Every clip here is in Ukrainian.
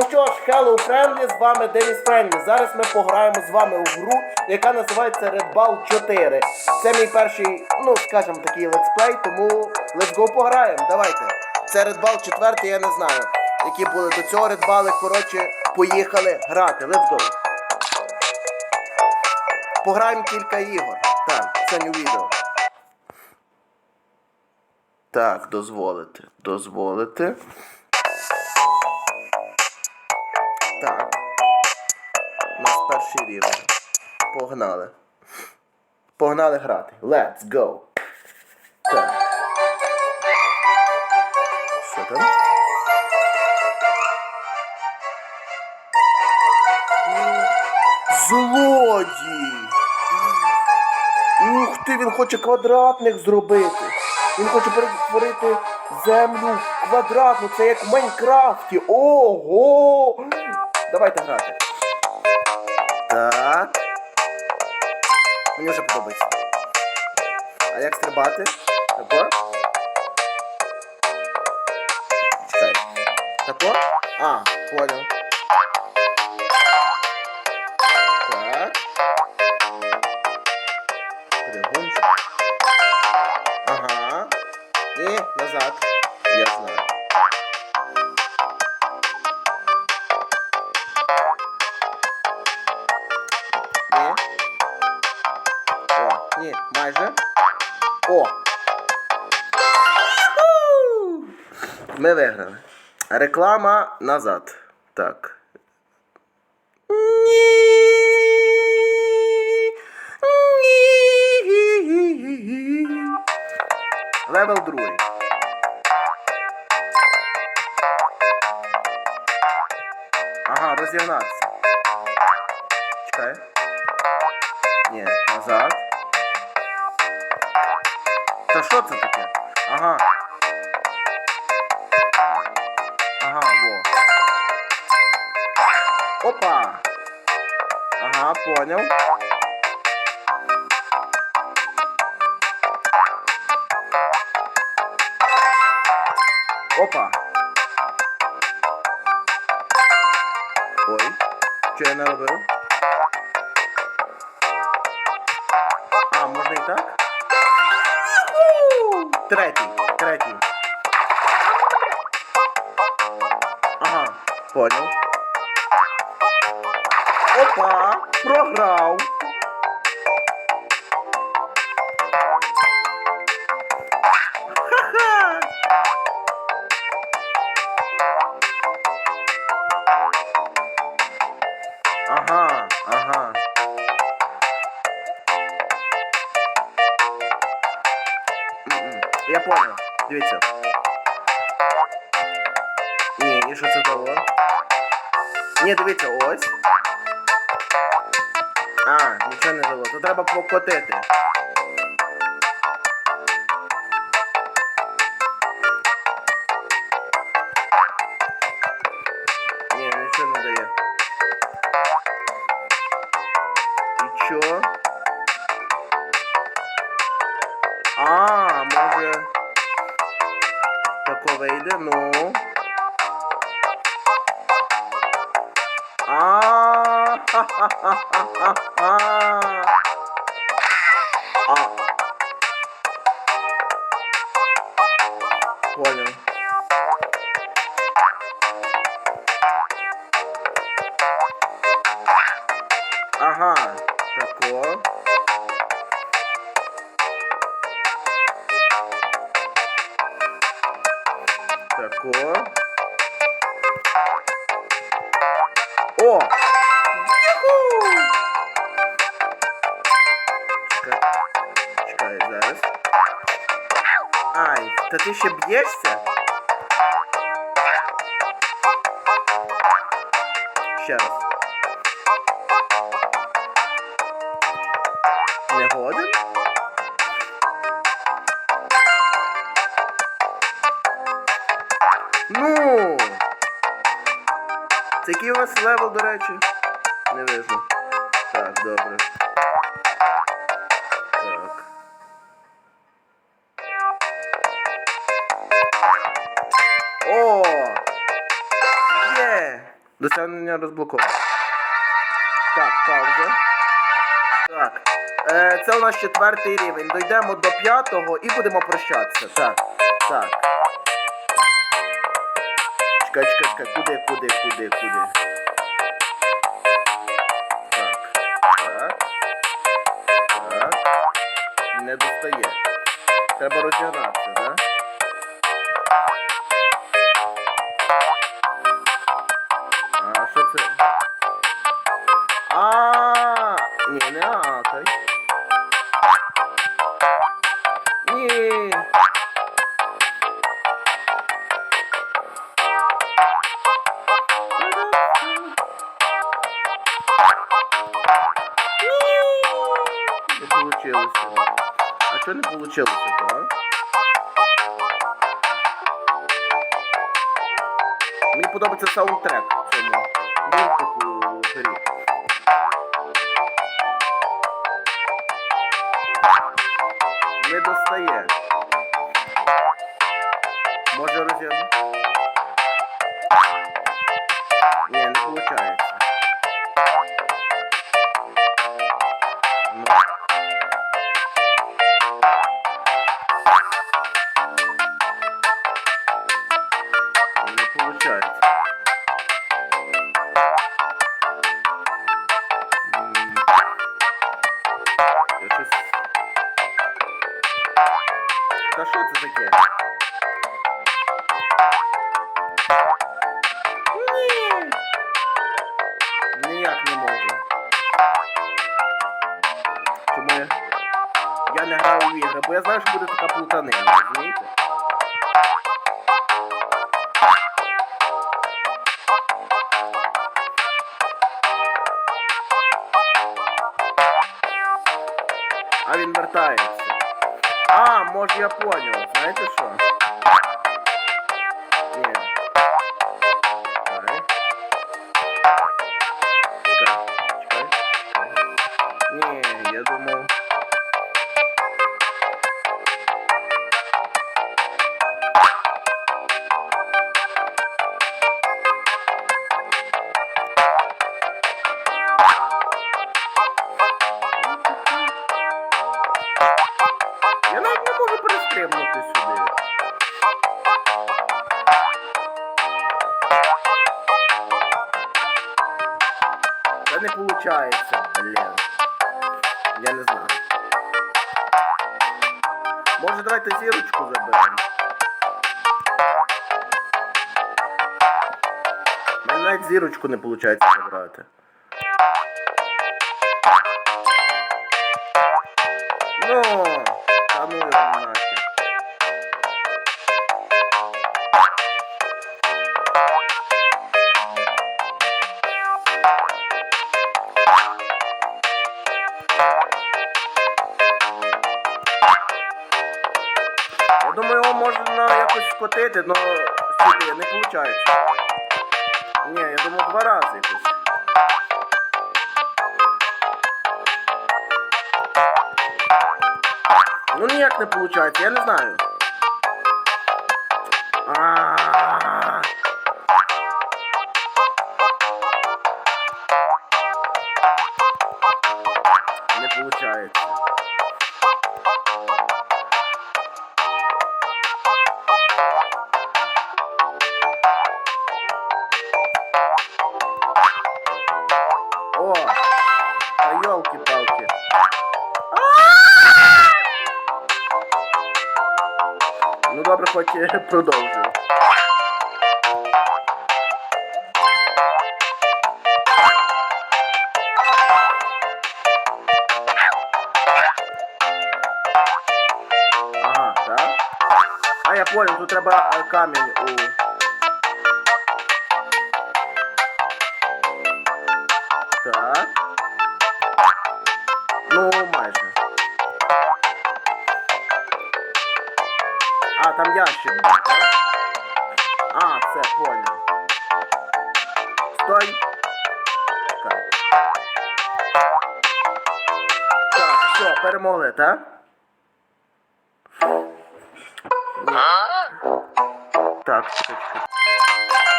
Ну що ж, Hello Friendly, з вами Деніс Friendly. Зараз ми пограємо з вами у гру, яка називається Red Ball 4. Це мій перший, ну скажімо такий летсплей, тому let's go пограємо. Давайте. Це Red Ball 4, я не знаю. Які були до цього Red Ball, коротше, поїхали грати. Let's go. Пограємо кілька ігор. Так, це не відео. Так, дозволити. Дозволити. Перший. Погнали. Погнали грати. Let's go. Так. Що там? Злодій! Ух ти, він хоче квадратних зробити. Він хоче перетворити землю квадратну. Це як в Майнкрафті. Ого! Давайте грати. Так. Мені вже подобається. А як стрибати? Тако? Чекай. Тако? А, понял. Так. Перегончик. Ага. І назад. Ні, майже. О! Ми виграли. Реклама назад. Так. Левел другий. Ага, розігнатися. Чекай. Ні, назад. Та що це таке? Ага. Ага, во. Опа! Ага, понял. Опа. Ой, що я наробив? А, можна і так? Третій, третій. Ага, поняв. Опа, програв. Дивіться. Ні, і що це дало? Ні, дивіться, ось. А, нічого не дало. То треба покотити. vai de mão Тако. О! Юху! Чекай зараз. Ай, та ти ще б'єшся? Ще раз. Який у вас левел, до речі? Не вижу. Так, добре. Так. О! Є! Досягнення розблоковано. Так, пауза. Так. Е, це у нас четвертий рівень. Дойдемо до п'ятого і будемо прощатися. Так. Так. Чекай, чекай, чекай. Куди, куди, куди, куди? Так. Так. Так. Не достає. Треба розігнатися, так? А що це? Получилось. А что не получилось это, а? Мені подобається саундтрек в цьому мультику в грі. Не достає. Може роз'єднати? Ні, не виходить. Ні. Ніяк не можу. Чому я... Я не грав у ігри, бо я знаю, що буде така плутанина, розумієте? А він вертається. А, може я понял, Знаєте що? Не блін. Я не знаю. Може давайте зірочку заберемо. У мене навіть зірочку не виходить забрати. Ну, та ну його нахер. Скотити, але сюди не виходить. Ні, я думаю, два рази якось. Ну ніяк не виходить, я не знаю. Не виходить. Ну добре, хоч я продовжую. Ага, так? А я понял, тут треба е, камінь у. Там так? А, все, понял. Стой. Чекай. Так, все, перемогли, так? Так, чекай.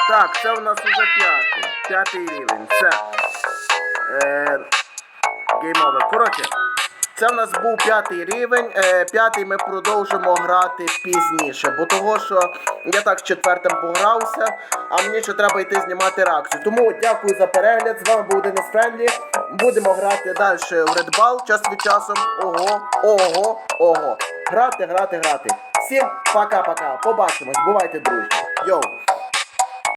Так, це у нас уже п'ятий. П'ятий рівень. Це. Е, геймовер. Коротше, це в нас був п'ятий рівень. Е, п'ятий ми продовжимо грати пізніше, бо того, що я так з четвертим погрався, а мені ще треба йти знімати реакцію. Тому дякую за перегляд. З вами був Денис Френдлі. Будемо грати далі в Ball час від часом. Ого, ого, ого. Грати, грати, грати. Всім пока-пока. Побачимось. Бувайте, друзі. Йоу.